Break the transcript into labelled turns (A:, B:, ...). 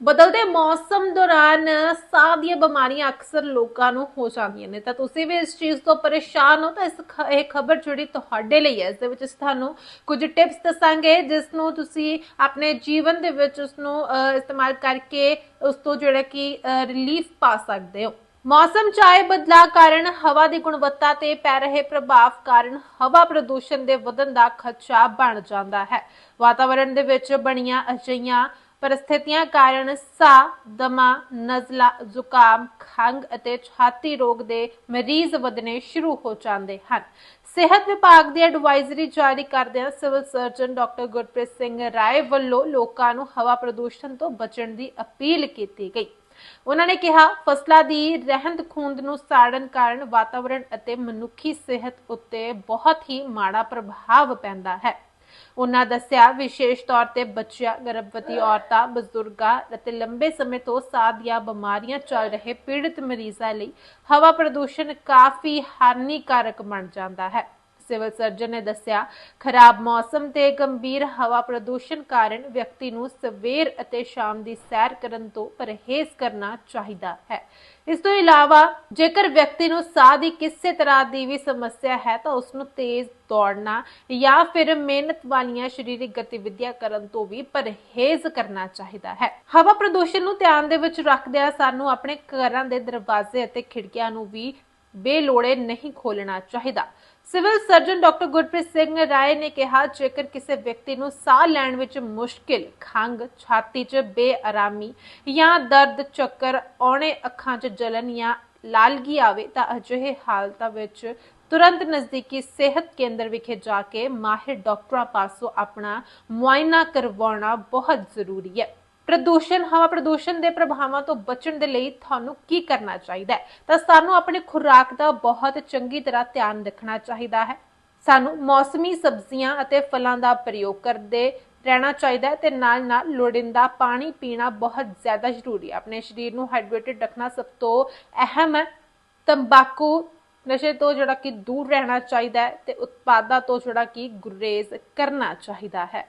A: ਬਦਲਦੇ ਮੌਸਮ ਦੌਰਾਨ ਸਾਹ ਦੀਆਂ ਬਿਮਾਰੀਆਂ ਅਕਸਰ ਲੋਕਾਂ ਨੂੰ ਹੋ ਜਾਂਦੀਆਂ ਨੇ। ਤਾਂ ਤੁਸੀਂ ਵੀ ਇਸ ਚੀਜ਼ ਤੋਂ ਪਰੇਸ਼ਾਨ ਹੋ ਤਾਂ ਇਸ ਇਹ ਖਬਰ ਜਿਹੜੀ ਤੁਹਾਡੇ ਲਈ ਹੈ, ਇਸ ਦੇ ਵਿੱਚ ਅਸੀਂ ਤੁਹਾਨੂੰ ਕੁਝ ਟਿਪਸ ਦੱਸਾਂਗੇ, ਜਿਸ ਨੂੰ ਤੁਸੀਂ ਆਪਣੇ ਜੀਵਨ ਦੇ ਵਿੱਚ ਉਸ ਨੂੰ ਇਸਤੇਮਾਲ ਕਰਕੇ ਉਸ ਤੋਂ ਜਿਹੜਾ ਕਿ ਰਿਲੀਫ ਪਾ ਸਕਦੇ ਹੋ। ਮੌਸਮ ਚ ਆਏ ਬਦਲਾਅ ਕਾਰਨ ਹਵਾ ਦੀ ਗੁਣਵੱਤਾ ਤੇ ਪੈ ਰਹੇ ਪ੍ਰਭਾਵ ਕਾਰਨ ਹਵਾ ਪ੍ਰਦੂਸ਼ਣ ਦੇ ਵਧਣ ਦਾ ਖਦਸ਼ਾ ਬਣ ਜਾਂਦਾ ਹੈ। ਵਾਤਾਵਰਣ ਦੇ ਵਿੱਚ ਬਣੀਆਂ ਅਜਿਹੀਆਂ ਪਰਿਸਥਿਤੀਆਂ ਕਾਰਨ ਸਾਹ, ਦਮਾ, ਨਜ਼ਲਾ, ਜ਼ੁਕਾਮ, ਖੰਘ ਅਤੇ ਛਾਤੀ ਰੋਗ ਦੇ ਮਰੀਜ਼ ਵਧਣੇ ਸ਼ੁਰੂ ਹੋ ਜਾਂਦੇ ਹਨ। ਸਿਹਤ ਵਿਭਾਗ ਦੀ ਐਡਵਾਈਜ਼ਰੀ ਜਾਰੀ ਕਰਦਿਆਂ civil surgeon doctor Gurpreet Singh Rai ਵੱਲੋਂ ਲੋਕਾਂ ਨੂੰ ਹਵਾ ਪ੍ਰਦੂਸ਼ਣ ਤੋਂ ਬਚਣ ਦੀ ਅਪੀਲ ਕੀਤੀ ਗਈ। ਉਹਨਾਂ ਨੇ ਕਿਹਾ ਫਸਲਾਂ ਦੀ ਰਹਿੰਦ ਖੂੰਦ ਨੂੰ ਸਾੜਨ ਕਾਰਨ ਵਾਤਾਵਰਣ ਅਤੇ ਮਨੁੱਖੀ ਸਿਹਤ ਉੱਤੇ ਬਹੁਤ ਹੀ ਮਾੜਾ ਪ੍ਰਭਾਵ ਪੈਂਦਾ ਹੈ। ਉਹਨਾਂ ਦੱਸਿਆ, ਵਿਸ਼ੇਸ਼ ਤੌਰ ਤੇ ਬੱਚਿਆਂ, ਗਰਭਵਤੀ ਔਰਤਾਂ, ਬਜ਼ੁਰਗਾਂ ਅਤੇ ਲੰਬੇ ਸਮੇਂ ਤੋਂ ਸਾਹ ਦੀਆਂ ਬਿਮਾਰੀਆਂ ਚੱਲ ਰਹੇ ਪੀੜਤ ਮਰੀਜ਼ਾਂ ਲਈ ਹਵਾ ਪ੍ਰਦੂਸ਼ਣ ਕਾਫੀ ਹਾਨੀਕਾਰਕ ਬਣ ਜਾਂਦਾ ਹੈ। ਸਿਵਲ ਸਰਜਨ ਨੇ ਦੱਸਿਆ, ਖਰਾਬ ਮੌਸਮ ਤੇ ਗੰਭੀਰ ਹਵਾ ਪ੍ਰਦੂਸ਼ਣ ਕਾਰਨ ਵਿਅਕਤੀ ਨੂੰ ਸਵੇਰ ਅਤੇ ਸ਼ਾਮ ਦੀ ਸੈਰ ਕਰਨ ਤੋਂ ਪਰਹੇਜ਼ ਕਰਨਾ ਚਾਹੀਦਾ ਹੈ। ਇਸ ਤੋਂ ਇਲਾਵਾ, ਜੇਕਰ ਵਿਅਕਤੀ ਨੂੰ ਸਾਹ ਦੀ ਕਿਸੇ ਤਰ੍ਹਾਂ ਦੀ ਵੀ ਸਮੱਸਿਆ ਹੈ, ਤਾਂ ਉਸ ਨੂੰ ਤੇਜ਼ ਦੌੜਨਾ ਜਾਂ ਫਿਰ ਮਿਹਨਤ ਵਾਲੀਆਂ ਸਰੀਰਕ ਗਤੀਵਿਧੀਆਂ ਕਰਨ ਤੋਂ ਵੀ ਪਰਹੇਜ਼ ਕਰਨਾ ਚਾਹੀਦਾ ਹੈ। ਹਵਾ ਪ੍ਰਦੂਸ਼ਣ ਨੂੰ ਧਿਆਨ ਦੇ ਵਿੱਚ ਰੱਖਦਿਆਂ ਸਾਨੂੰ ਆਪਣੇ ਘਰਾਂ ਦੇ ਦਰਵਾਜ਼ੇ ਅਤੇ ਖਿੜਕੀਆਂ ਨੂੰ ਵੀ ਬੇਲੋੜੇ ਨਹੀਂ ਖੋਲਣਾ ਚਾਹੀਦਾ। Civil surgeon doctor Gurpreet Singh Rai ਨੇ ਕਿਹਾ, ਜੇਕਰ ਕਿਸੇ ਵਿਅਕਤੀ ਨੂੰ ਸਾਹ ਲੈਣ ਵਿੱਚ ਮੁਸ਼ਕਿਲ, ਖੰਘ, ਛਾਤੀ 'ਚ ਬੇਆਰਾਮੀ ਜਾਂ ਦਰਦ ਚੱਕਰ ਆਉਣੇ ਅੱਖਾਂ 'ਚ ਜਲਨ ਜਾਂ ਲਾਲਗੀ ਆਵੇ, ਤਾਂ ਅਜਿਹੇ ਹਾਲਤਾਂ ਵਿੱਚ ਤੁਰੰਤ ਨਜ਼ਦੀਕੀ ਸਿਹਤ ਕੇਂਦਰ ਵਿਖੇ ਜਾ ਕੇ ਮਾਹਿਰ ਡਾਕਟਰਾਂ ਪਾਸੋਂ ਆਪਣਾ ਮੁਆਇਨਾ ਕਰਵਾਉਣਾ ਬਹੁਤ ਜ਼ਰੂਰੀ ਹੈ। ਪ੍ਰਦੂਸ਼ਣ, ਹਵਾ ਪ੍ਰਦੂਸ਼ਣ ਦੇ ਪ੍ਰਭਾਵਾਂ ਤੋਂ ਬਚਣ ਦੇ ਲਈ ਤੁਹਾਨੂੰ ਕੀ ਕਰਨਾ ਚਾਹੀਦਾ ਹੈ? ਤਾਂ ਸਾਨੂੰ ਆਪਣੀ ਖੁਰਾਕ ਦਾ ਬਹੁਤ ਚੰਗੀ ਤਰ੍ਹਾਂ ਧਿਆਨ ਰੱਖਣਾ ਚਾਹੀਦਾ ਹੈ। ਸਾਨੂੰ ਮੌਸਮੀ ਸਬਜ਼ੀਆਂ ਅਤੇ ਫਲਾਂ ਦਾ ਪ੍ਰਯੋਗ ਕਰਦੇ ਰਹਿਣਾ ਚਾਹੀਦਾ ਹੈ ਤੇ ਨਾਲ ਨਾਲ ਲੋੜਿੰਦਾ ਪਾਣੀ ਪੀਣਾ ਬਹੁਤ ਜ਼ਿਆਦਾ ਜ਼ਰੂਰੀ ਹੈ। ਆਪਣੇ ਸਰੀਰ ਨੂੰ ਹਾਈਡਰੇਟਡ ਰੱਖਣਾ ਸਭ ਤੋਂ ਅਹਿਮ ਹੈ। ਤੰਬਾਕੂ ਨਸ਼ੇ ਤੋਂ ਜਿਹੜਾ ਕਿ ਦੂਰ ਰਹਿਣਾ ਚਾਹੀਦਾ ਹੈ ਤੇ ਉਤਪਾਦਾਂ ਤੋਂ ਜਿਹੜਾ ਕਿ ਗੁਰੇਜ਼ ਕਰਨਾ ਚਾਹੀਦਾ ਹੈ।